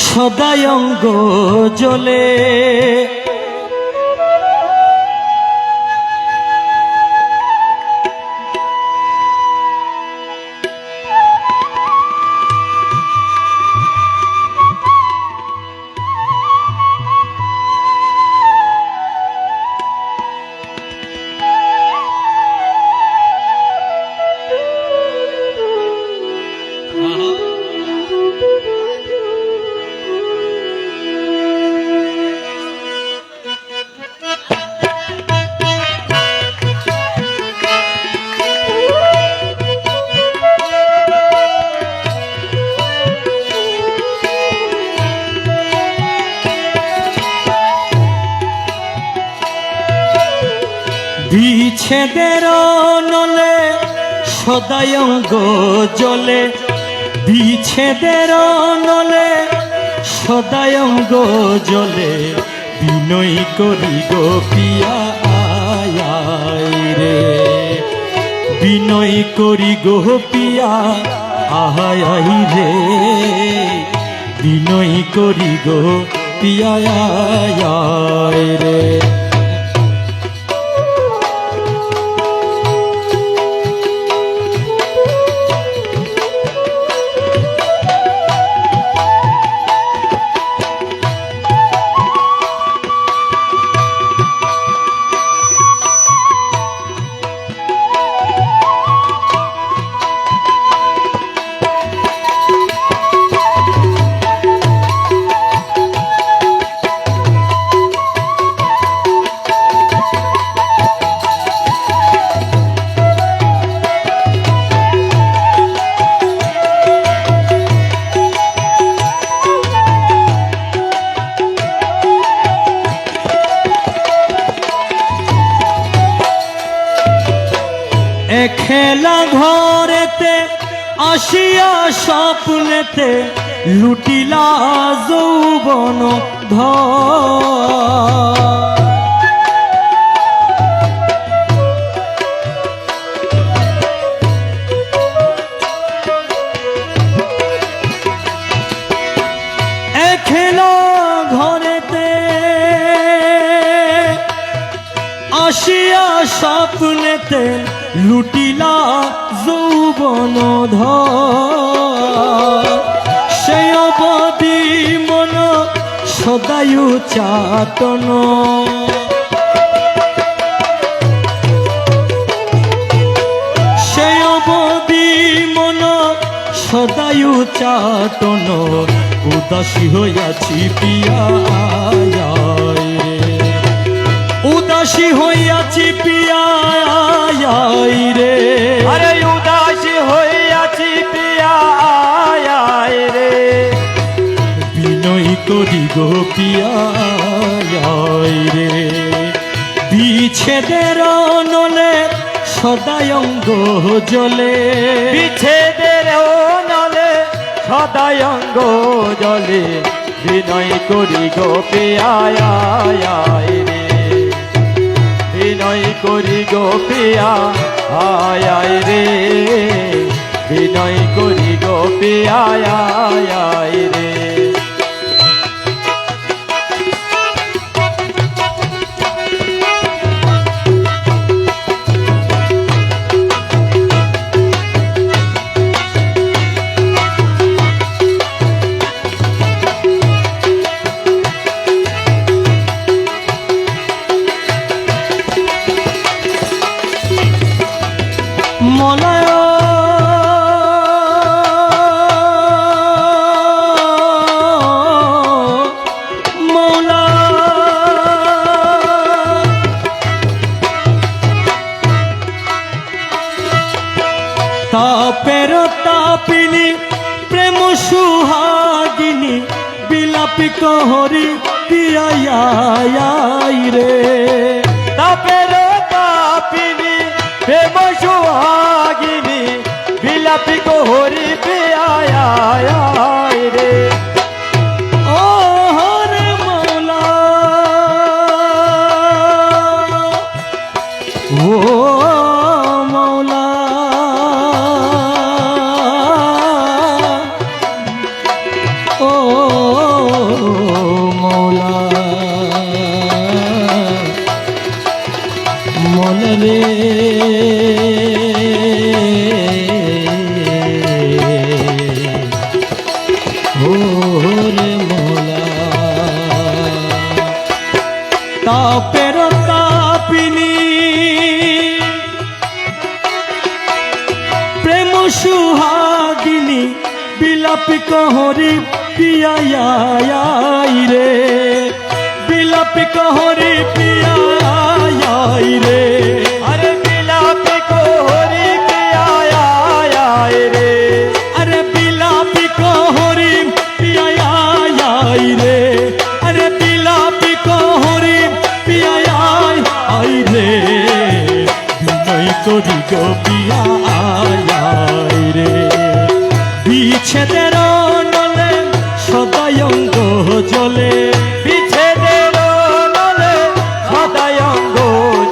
সদায় অঙ্গ সদায় অঙ্গ জ্বলে বিচ্ছেদের নলে সদায় অঙ্গ জ্বলে বিনয় করি গো পিয়া রে। বিনয় করি গো পিয়া আহায় রে। বিনয় করি গো পিয়া রে। স্বপ্নেতে লুটিলা যৌবন ঘরেতে আসিয়া স্বপ্নেতে লুটিলা যৌবন ধর। সদায়ু চাতন। সেই মন সদায়ু চাতন উদাসী হইয়াছি পিয়া উদাসী হইয়াছি পিয়া করি গো পিয়া রে। বিচ্ছেদের নলে সদায় অঙ্গ জ্বলে বিচ্ছেদের নলে সদায়ঙ্গ জলে। বিনয় করি গো পিয়ায় রে। বিনয় করি গো পিয়া আয় রে। বিনয় করি গো পিয়ায় রে। কহরি পিয়াই রে। তাপের তাপিনি প্রেম সুহাগিনী বিলাপি কোহরি পিয়ায় বিলাপি কহরি পিয়াই রে বিলাপি কহরি পিয়াই রে আরে বিলাপি কহরি পিয়াই রে আরে বিলাপি কহরি পিয়াই রে আরে বিলাপি কহরি পিয়াই রে বিনয় করি গো পিয়া চলে বিচ্ছেদের নলে সদায় অঙ্গ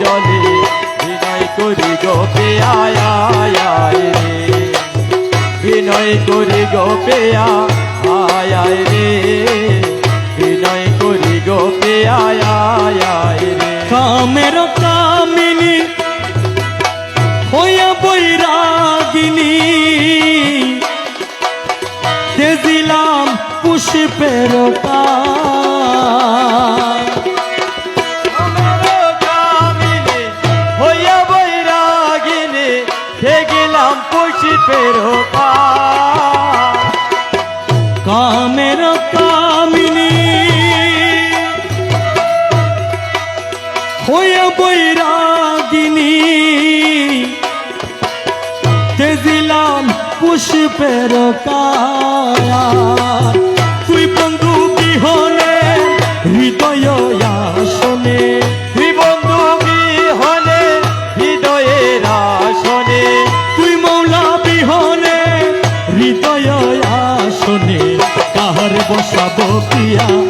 জলে। বিনয় করি গোপে আয় আয় রে। বিনয় করি গোপে, আয়। কায়া হৃদয় আসনে। তুই বন্ধু বিহনে হৃদয়ের আসনে। তুই মৌলা বিহনে। হৃদয় আসনে। কাহার বসাবো পিয়া?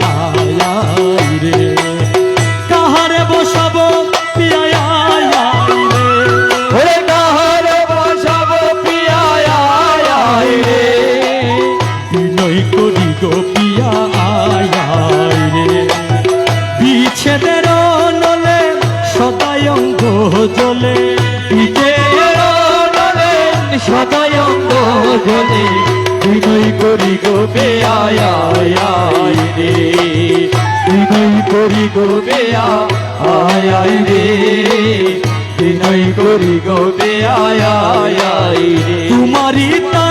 করি গো বেয়া আয় রে। বিনয় করি গো বেয়া আয় রে। বিনয় করি গো বেয়া রে। তোমারি তা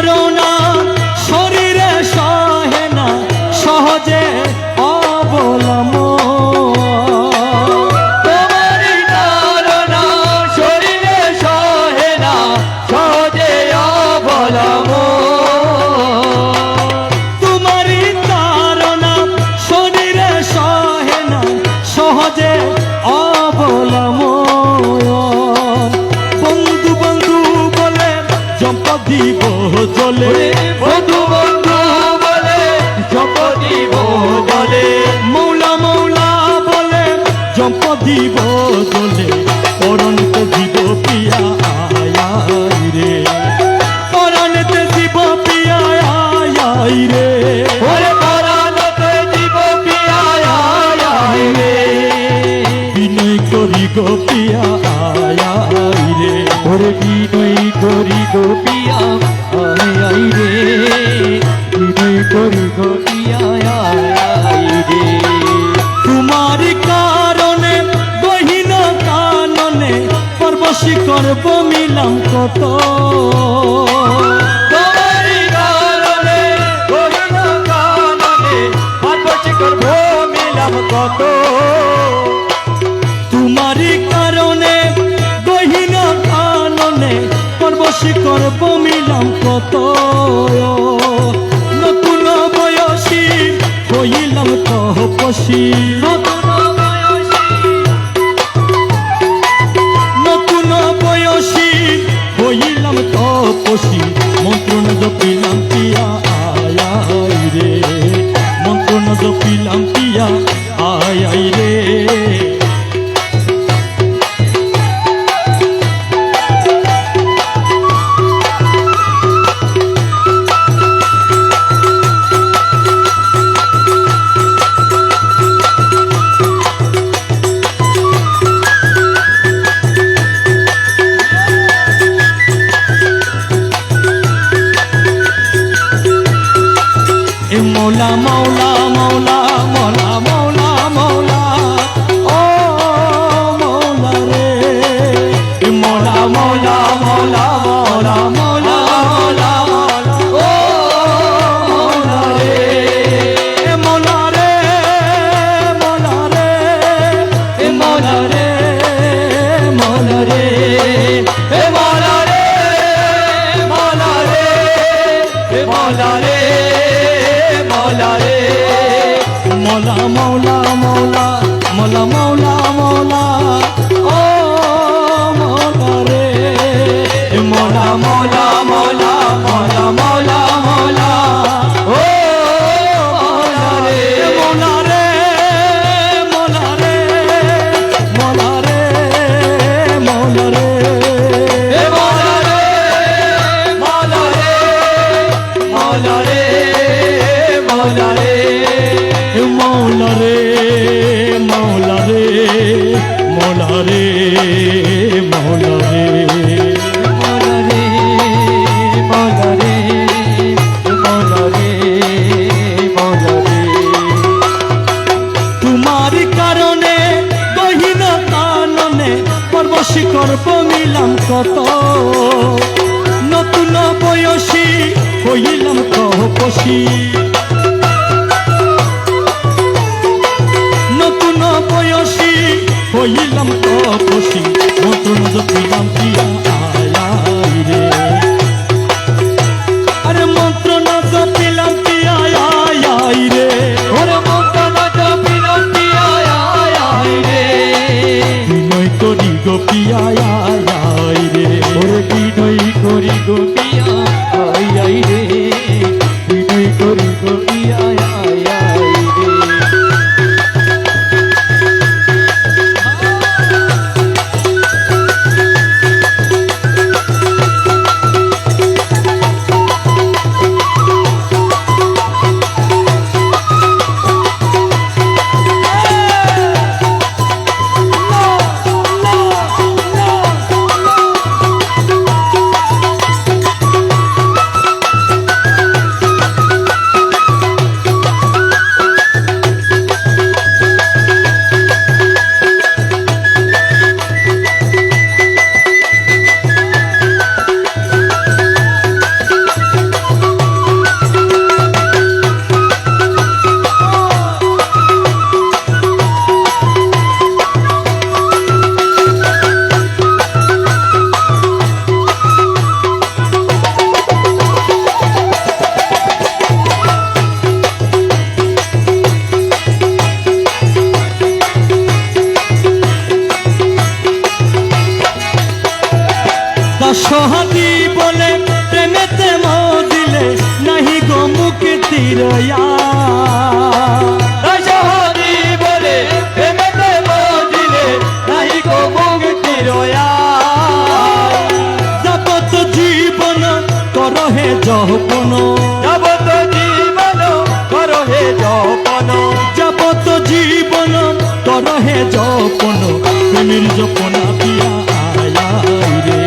কত গর্ব মিলাম কত। নতুন বয়সী হইলাম তপসী। নতুন বয়সী হইলাম তপসী। নতুন জপিলাম দিয়া হবি বলে প্রেমেতে মদিলে নাহি গো মুক্তি রয়া করহে যপন যাবত জীবন করহে যপন যাবত জীবন করহে যপন প্রেমের যপনা পিয়া আয়া রে।